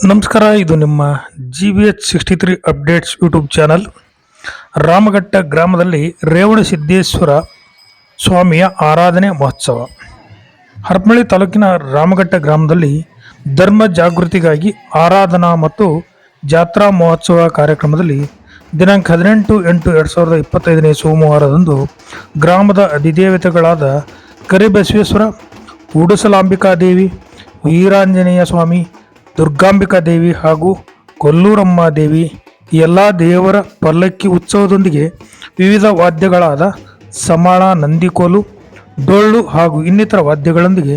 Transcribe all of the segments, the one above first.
ನಮಸ್ಕಾರ, ಇದು ನಿಮ್ಮ G B H sixty three updates YouTube channel Ramaghatta ಗ್ರಾಮದಲ್ಲಿ ರೇವಣಸಿದ್ದೇಶ್ವರ ಸ್ವಾಮಿಯ ಆರಾಧನೆ ಮಹೋತ್ಸವ. ಹರಪನಹಳ್ಳಿ ತಾಲೂಕಿನ ರಾಮಘಟ್ಟ ಗ್ರಾಮದಲ್ಲಿ ಧರ್ಮ ಜಾಗೃತಿಗಾಗಿ ಆರಾಧನಾ ಮತ್ತು ಜಾತ್ರಾ ಮಹೋತ್ಸವ ಕಾರ್ಯಕ್ರಮದಲ್ಲಿ ದಿನಾಂಕ ಹದಿನೆಂಟು ಎಂಟು ಎರಡು ಸಾವಿರದ ಇಪ್ಪತ್ತೈದನೇ ಸೋಮವಾರದಂದು ಗ್ರಾಮದ ಅಧಿದೇವತೆಗಳಾದ ಕರಿಬಸವೇಶ್ವರ, ಉಡುಸಲಾಂಬಿಕಾದೇವಿ, ವೀರಾಂಜನೇಯ ಸ್ವಾಮಿ ದುರ್ಗಾಂಬಿಕಾ ದೇವಿ ಹಾಗೂ ಕೊಲ್ಲೂರಮ್ಮ ದೇವಿ ಎಲ್ಲ ದೇವರ ಪಲ್ಲಕ್ಕಿ ಉತ್ಸವದೊಂದಿಗೆ ವಿವಿಧ ವಾದ್ಯಗಳಾದ ಸಮಾಳ, ನಂದಿಕೋಲು, ಡೊಳ್ಳು ಹಾಗೂ ಇನ್ನಿತರ ವಾದ್ಯಗಳೊಂದಿಗೆ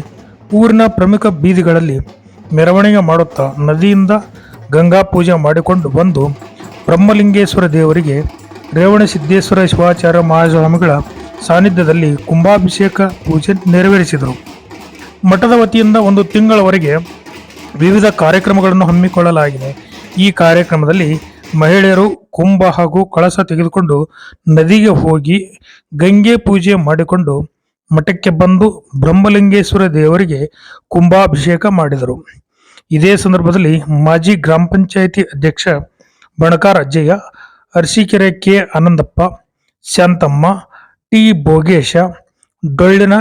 ಊರಿನ ಪ್ರಮುಖ ಬೀದಿಗಳಲ್ಲಿ ಮೆರವಣಿಗೆ ಮಾಡುತ್ತಾ ನದಿಯಿಂದ ಗಂಗಾ ಪೂಜೆ ಮಾಡಿಕೊಂಡು ಬಂದು ಬ್ರಹ್ಮಲಿಂಗೇಶ್ವರ ದೇವರಿಗೆ ರೇವಣಸಿದ್ದೇಶ್ವರ ಶಿವಾಚಾರ್ಯ ಮಹಾಸ್ವಾಮಿಗಳ ಸಾನ್ನಿಧ್ಯದಲ್ಲಿ ಕುಂಭಾಭಿಷೇಕ ಪೂಜೆ ನೆರವೇರಿಸಿದರು. ಮಠದ ವತಿಯಿಂದ ಒಂದು ತಿಂಗಳವರೆಗೆ ವಿವಿಧ ಕಾರ್ಯಕ್ರಮಗಳನ್ನು ಹಮ್ಮಿಕೊಳ್ಳಲಾಗಿದೆ. ಈ ಕಾರ್ಯಕ್ರಮದಲ್ಲಿ ಮಹಿಳೆಯರು ಕುಂಭ ಹಾಗೂ ಕಳಸ ತೆಗೆದುಕೊಂಡು ನದಿಗೆ ಹೋಗಿ ಗಂಗೆ ಪೂಜೆ ಮಾಡಿಕೊಂಡು ಮಠಕ್ಕೆ ಬಂದು ಬ್ರಹ್ಮಲಿಂಗೇಶ್ವರ ದೇವರಿಗೆ ಕುಂಭಾಭಿಷೇಕ ಮಾಡಿದರು. ಇದೇ ಸಂದರ್ಭದಲ್ಲಿ ಮಾಜಿ ಗ್ರಾಮ ಪಂಚಾಯಿತಿ ಅಧ್ಯಕ್ಷ Banakara Ajjayya, Arasikere K Anandappa, Shanthamma, T Bhogesha, Dollin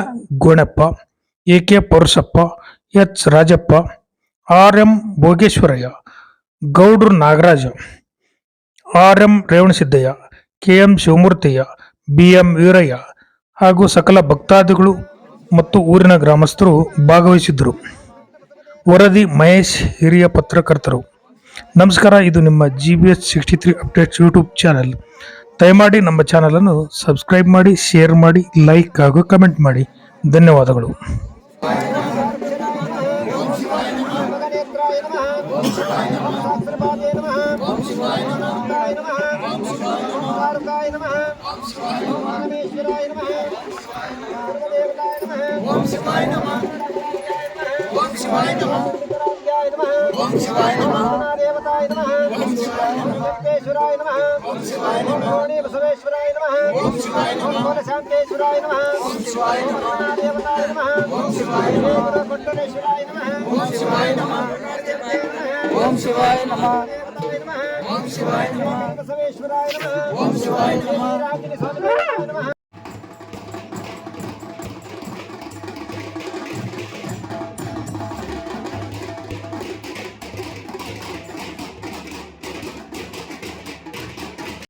Gonappa, A K Paurushappa, H Rajappa R M Bhogeshwarayya, Gowdru Nagaraja, R M Revanasiddayya, K M ಶಿವಮೂರ್ತಿಯ B M Veerayya ಹಾಗೂ ಸಕಲ ಭಕ್ತಾದಿಗಳು ಮತ್ತು ಊರಿನ ಗ್ರಾಮಸ್ಥರು ಭಾಗವಹಿಸಿದ್ದರು. ವರದಿ ಮಹೇಶ್ ಹಿರಿಯ ಪತ್ರಕರ್ತರು. ನಮಸ್ಕಾರ, ಇದು ನಿಮ್ಮ G B S sixty three updates YouTube channel ದಯಮಾಡಿ ನಮ್ಮ ಚಾನಲನ್ನು ಸಬ್ಸ್ಕ್ರೈಬ್ ಮಾಡಿ ಶೇರ್ ಮಾಡಿ ಲೈಕ್ ಹಾಗೂ ಕಮೆಂಟ್ ಮಾಡಿ. ಧನ್ಯವಾದಗಳು. नेत्राय नमः ओम शिवाय नमः सहस्रपादे नमः ओम शिवाय नमः ओंकाराय नमः ओम शिवाय नमः ओंकारुकाय नमः ओम शिवाय नमः गणेश्वराय नमः सर्वदेवताय नमः ओम शिवाय नमः ओम शिवाय नमः रुद्राभ्याय नमः ओम शिवाय नमः देवताय नमः ओम शिवाय नमः शिवाय नमः ओम शिवाय नमः ओम बसवेश्वराय नमः ओम शिवाय नमः ओम शांतेश्वराय नमः ओम शिवाय नमः ओम देवताय नमः ओम शिवाय नमः ओम कुंडलेश्वराय नमः ओम शिवाय नमः ओम शिवाय नमः ओम शिवाय नमः बसवेश्वराय नमः ओम शिवाय नमः